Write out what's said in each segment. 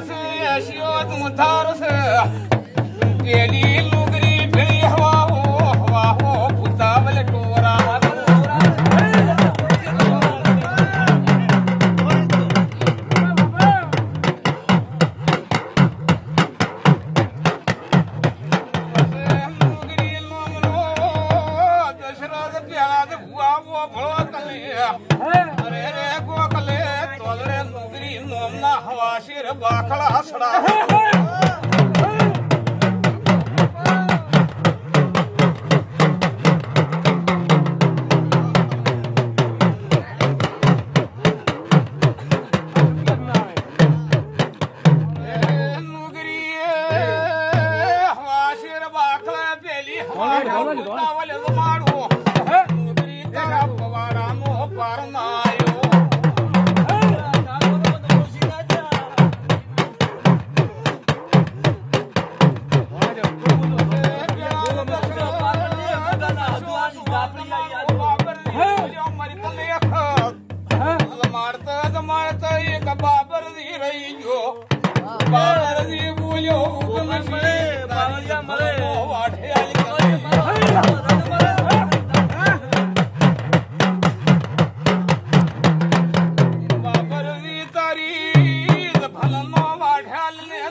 એશિયો તું ધારશે પેલી લુગરી ભેળી હવા હો હવા હો ભૂતાવલ ટોરા લુગરી લોમલો ਹਵਾ ਸ਼ੇਰ ਬਾਖਲਾ ਹਸੜਾ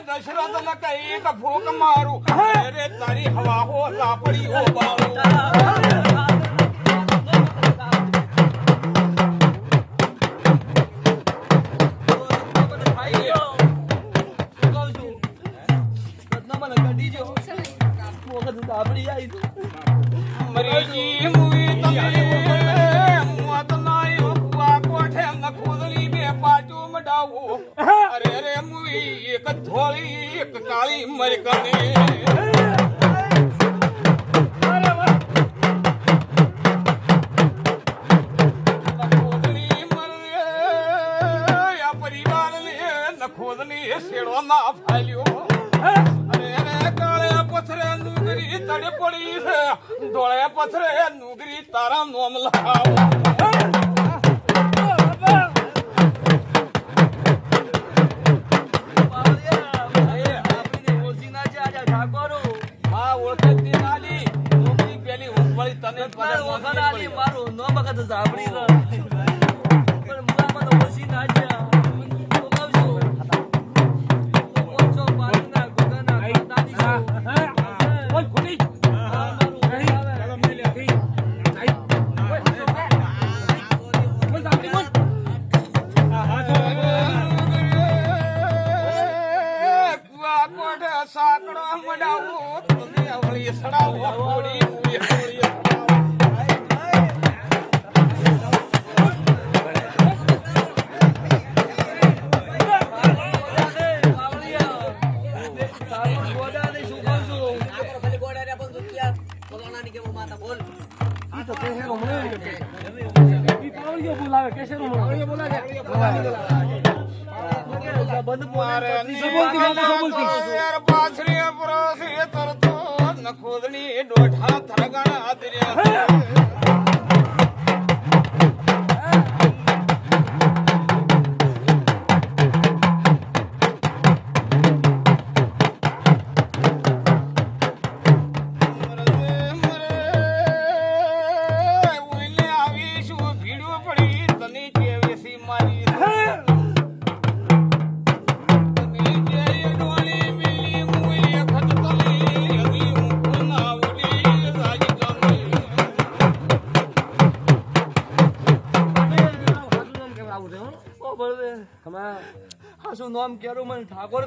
दशरथ मारो अे तारी हवा होड़ी हो હો બાળો મરીજી મુવી તમે મોત નાયો કુવા કોઠે નખુદલી બે પાટો મડાવો. અરે રે મુવી એક ધોળી એક કાળી મરકને. નખોદની શેડો ના ફાલ્યો અરે કાળે પથરે નુગરી તડે પડી છે. ધોળે પથરે નુગરી તારા નોમ લખાવો. હા ઓળખે તી નાલી. નુગરી પેલી ઉંબળી તને પદે મોતી પડી. સડાવો. મારે યાર પાછરી પરોસી તરતો નખોદની દોઢા થરગાણા આદર્યા શું નામ કેરું મને ઠાકોર